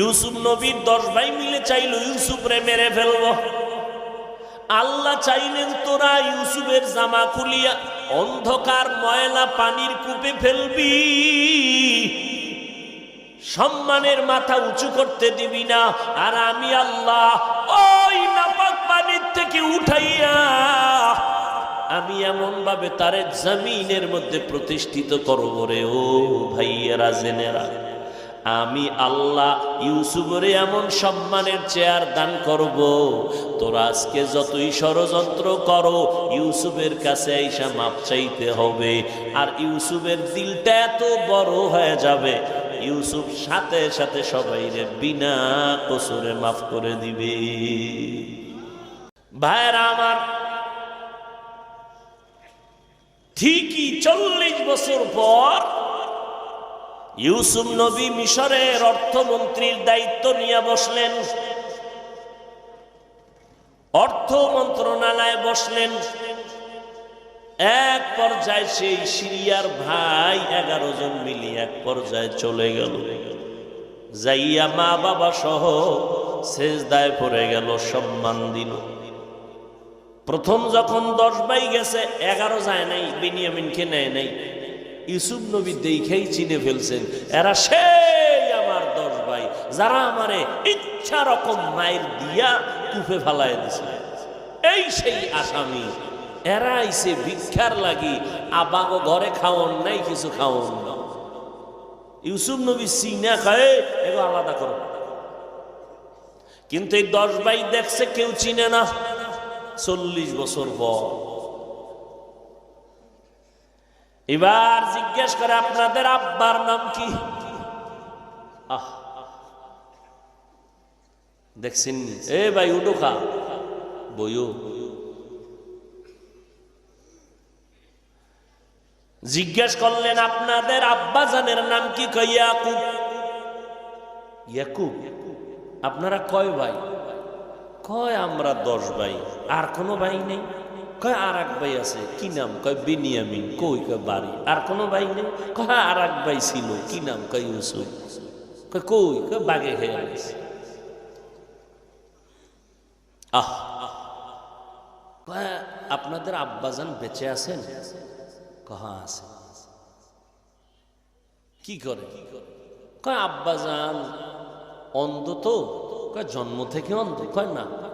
ইউসুফ নবীর দশ ভাই মিলে চাইল, ইউসুফ রে, মেরে ফেলব। আল্লাহ চাইলেন, তোরা ইউসুফের জামা খুলিয়া অন্ধকার ময়লা পানির কূপে ফেলবি। সম্মানের মাথা উঁচু করতে দিবি না। আর আমি আল্লাহ ওই নাপাক পানির থেকে উঠাইয়া আমি এমন ভাবে তারে জমিনের মধ্যে প্রতিষ্ঠিত করব রে, ও ভাইয়েরা, জেনেরা। আমি আল্লাহ ইউসুফরে এমন সম্মানের চেয়ার দান করব। তোরা আজকে যতই ষড়যন্ত্র করো, ইউসুফের কাছে আইসা মাপ চাইতে হবে। আর ইউসুফের দিলটা এত বড় হয়ে যাবে, ইউসুফ সাথে সাথে সবাইরে বিনা কসুরে মাফ করে দিবে। ভাইরা আমার, ঠিকই চল্লিশ বছর পর ইউসুফ নবী মিশরের অর্থমন্ত্রীর দায়িত্ব নিয়ে বসলেন। অর্থ মন্ত্রণালয়ে বসলেন। এক পর্যায়ে সেই সিরিয়ার ভাই এগারো জন মিলিয়ে এক পর্যায়ে চলে গেল। যাইয়া মা বাবা সহ শেষ দায় পড়ে গেল, সম্মান দিল। প্রথম যখন দশ ভাই গেছে, এগারো যায় নাই, বিনিয়ামিনকে নেয় নাই। ইউসুফ নবী দেখেই চিনে ফেলছেন, এরা সেই আমার দশ ভাই, যারা আমারে ইচ্ছা রকম মায়ের দিয়া কুফে ফালাই দিছে। এই সেই আসামি। এরা আইসে ভিক্ষার লাগি, আবাগো ঘরে খাওয়ন নাই, কিছু খাওয়ন না। ইউসুফ নবী সিনা খায় এগুলো আলাদা করো। কিন্তু এই দশ ভাই দেখছে, কেউ চিনে না। চল্লিশ বছর পর এবার জিজ্ঞেস করে, আপনাদের আব্বার নাম কি? আহ। দেখছেন এ ভাই, উঠো খা। বইও। জিজ্ঞেস করলেন, আপনাদের আব্বা জানের নাম কি? ইয়াকুব? আপনারা কয় ভাই? কয়, আমরা দশ ভাই। আর কোনো ভাই নেই? কয় আর এক ভাই আছে? কি নাম? কয় বিনিয়ামিন। কই, কয় বাড়ি? আর কোনো ভাই নেই? কয় আর এক ভাই ছিল। কি নাম? কয় ইউসুফ। কয়, কই? কয় বাগে হয়ে গেছে আহ। আপনাদের আব্বাজান বেঁচে আছেন? কহা আছে। কি করে? কয়, আব্বাজান অন্ধ তো? কয়, জন্ম থেকে অন্ধ? কয়, না।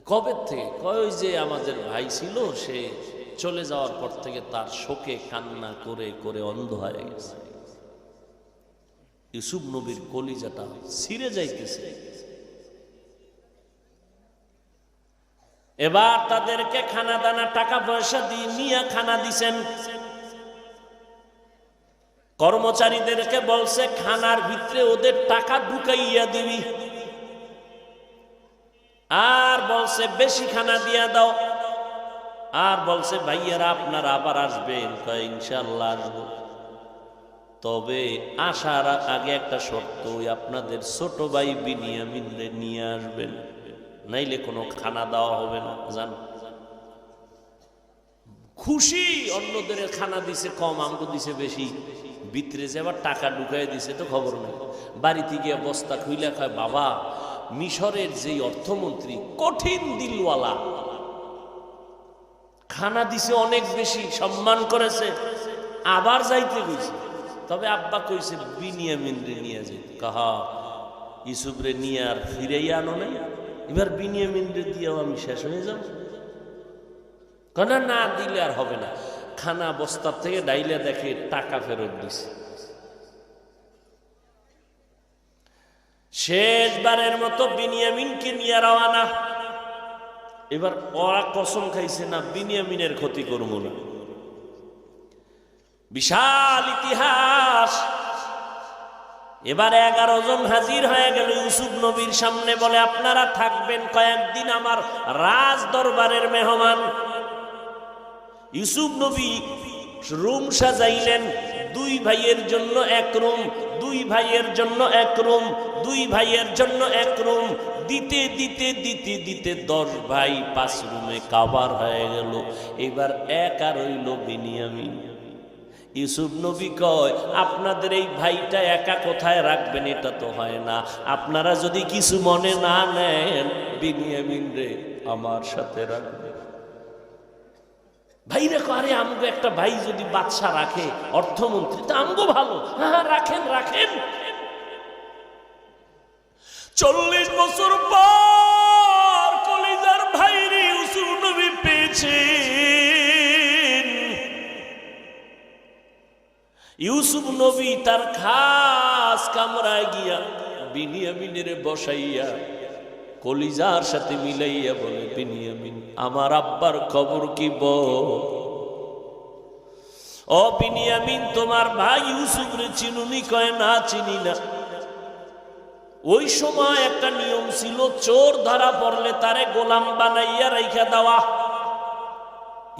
কবে থেকে? কয় যে আমাদের ভাই ছিল, সে চলে যাওয়ার পর থেকে তার শোকে কান্না করে করে অন্ধ হয়ে গেছে। ইউসুফ নবীর কলিজাটা ছিঁড়ে যাইতেছে। এবার তাদেরকে খানা দানা টাকা পয়সা দিয়ে নিয়ে খানা দিছেন। কর্মচারীদেরকে বলছে, খানার ভিতরে ওদের টাকা ঢুকাইয়া দিবি। আর বলছে, বেশি খানা দিয়া দাও। আর বলছে, ভাইয়ারা, আপনারা আবার আসবেন। ইনশাল্লাহ আসব। তবে আসার আগে একটা শর্ত আপনাদের ছোট ভাই বিনিয়ামিনরে নিয়ে আসবেন। নাইলে কোনো খানা দেওয়া হবে না, জান। খুশি, অন্যদের খানা দিছে কম, আমগো দিছে বেশি। ভিতরে যে আবার টাকা ঢুকাই দিছে, তো খবর নেই। বাড়িতে গিয়ে বস্তা খুইলা খায় বাবা মিশরের যেই অর্থমন্ত্রী, কঠিন দিলওয়ালা। খানা দিছে অনেক বেশি, সম্মান করেছে, আবার যাইতে কইছে। তবে আব্বা কইছে, বিনিয়ামিন রে নিয়ে যাইতে কাহা ইসুফ রে নিয়ে আর ফিরেই আনো নাই? এবার বিনিয়ামিন রে দিয়েও আমি শেষ হয়ে যাব। কেনা না দিলে আর হবে না। খানা বস্তার থেকে ডাইলে দেখে টাকা ফেরত দিছে। শেষবারের মতো বিনিয়ামিনকে নিয়ে রওয়ানা এবার ওরা কসম খাইছে না, বিনিয়ামিনের ক্ষতি করব না। বিশাল ইতিহাস। এবার এগারো জন হাজির হয়ে গেল ইউসুফ নবীর সামনে বলে, আপনারা থাকবেন কয়েকদিন আমার রাজ দরবারের মেহমান। ইউসুফ নবী রুম সাজাইলেন, দুই ভাইয়ের জন্য এক রুম দুই ভাইয়ের জন্য এক রুম, দুই ভাইয়ের জন্য এক রুম, দিতে দিতে দিতে দিতে দশ ভাই পাঁচ রুমে কাবার হয়ে গেল। এবার এক আর রইল বিনিয়ামিন। ইউসুফ নবী কয়, আপনাদের এই ভাইটা একা কোথায় রাখবেন? এটা তো হয় না। আপনারা যদি কিছু মনে না নেন, বিনিয়ামিন রে, আমার সাথে রাখবেন। ভাই রেখো আরে আমগো একটা ভাই যদি বাদশা রাখে অর্থমন্ত্রী তা আমগো ভালো। হ্যাঁ হ্যাঁ, রাখেন রাখেন। চল্লিশ বছর পর কলিজার ভাইরে ইউসুফ নবী পেয়েছে ইউসুফ নবী তার খাস কামরায় গিয়া বিনিয়ামিনের বসাইয়া কলিজার সাথে মিলাইয়া বলে, বিনিয়ামিন, আমার আব্বার খবর কি বল? ও বিনিয়ামিন, তোমার ভাই ইউসুফ রে চিনুনি কয়, না চিনি না। ওই সময় একটা নিয়ম ছিল, চোর ধরা পড়লে তারে গোলাম বানাইয়া রাইখা দেওয়া।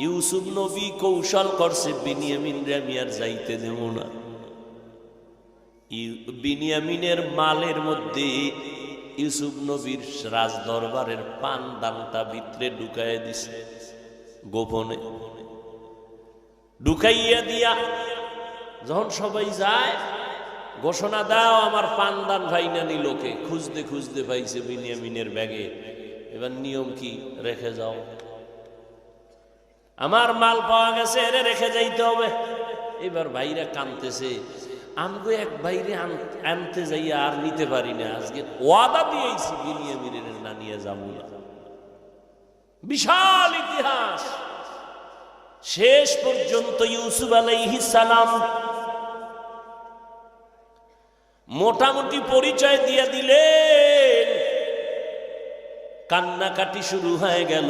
ইউসুফ নবী কৌশল করছে, বিনিয়ামিন রে, আমি আর যাইতে দেব না। বিনিয়ামিনের মালের মধ্যে ইউসুফ নবীর রাজ দরবারের পান দানটা ভিতরে ঢুকাইয়া দিছে। গোপনে। ঢুকাইয়া দিয়া যখন সবাই যায়, ঘোষণা দাও, আমার পান দান ভাইনা লোকে খুঁজতে খুঁজতে পাইছে বিনিয়ামিনের ব্যাগে। এবার নিয়ম কি? রেখে যাও। আমার মাল পাওয়া গেছে, এরে রেখে যাইতে হবে। এবার ভাইরা কানতেছে আমগো এক বাইরে আন- আনতে যাইয়া আর নিতে পারি না। আজকে ওয়াদা দিয়েছি বিনিয়ামিনের না নিয়ে যাব বিশাল ইতিহাস। শেষ পর্যন্ত ইউসুফ আলাইহিস সালাম মোটামুটি পরিচয় দিয়ে দিলেন। কান্নাকাটি শুরু হয়ে গেল।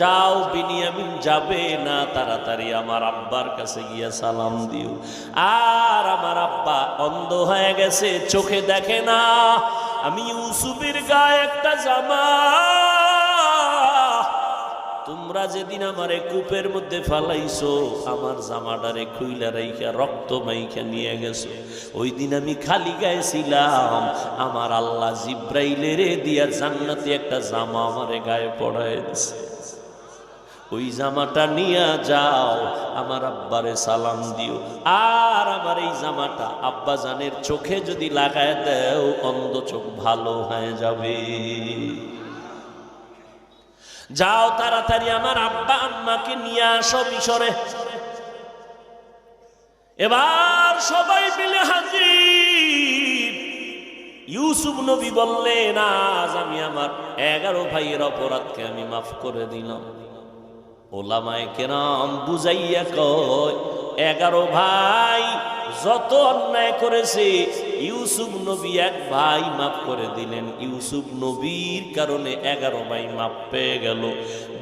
যাও বিনিয়ামিন যাবে না তাড়াতাড়ি আমার আব্বার কাছে গিয়া সালাম দিও। আর আমার আব্বা অন্ধ হয়ে গেছে, চোখে দেখে না। আমি ইউসুফের গায়ে একটা জামা তোমরা যেদিন আমারে কূপের মধ্যে ফালাইছো, আমার জামাটারে খুইলা রাইখা, রক্ত মাইখা নিয়ে গেছো। ওই দিন আমি খালি গায়ে ছিলাম। আমার আল্লাহ জিব্রাইলেরে দিয়া জান্নাতি একটা জামা আমারে গায়ে পড়ায় দিছে। ওই জামাটা নিয়ে যাও, আমার আব্বারে সালাম দিও। আর আমার এই জামাটা আব্বা জানের চোখে যদি লাগায় দেও, অন্ধ চোখ ভালো হয়ে যাবে। যাও তাড়াতাড়ি আমার আব্বা আম্মাকে নিয়ে আসো মিশরে। এবার সবাই মিলে হাজির। ইউসুফ নবী বললেন, আজ আমি আমার এগারো ভাইয়ের অপরাধকে আমি মাফ করে দিলাম। ওলামায় কেরাম বুঝাইয়া কয়, এগারো ভাই যত অন্যায় করেছে, ইউসুফ নবী এক ভাই মাফ করে দিলেন। ইউসুফ নবীর কারণে এগারো ভাই মাপ পেয়ে গেল।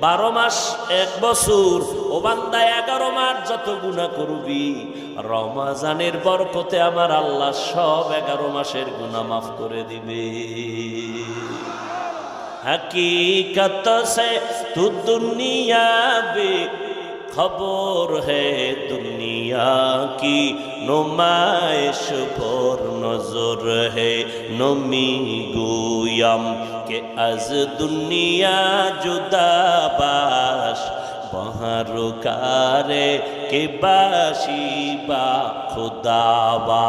বারো মাস, এক বছর ওবান্দা এগারো মাস যত গুণা করবি, রমাজানের বরকতে আমার আল্লাহ সব এগারো মাসের গুণা মাফ করে দিবে। হকিকত সে তু দুনিয়া বে खबर है दुनिया की नुमाइश पर नजर है नमी गुयम के अज दुनिया जुदाबाश बहरुकारे के बाशी बा खुदाबा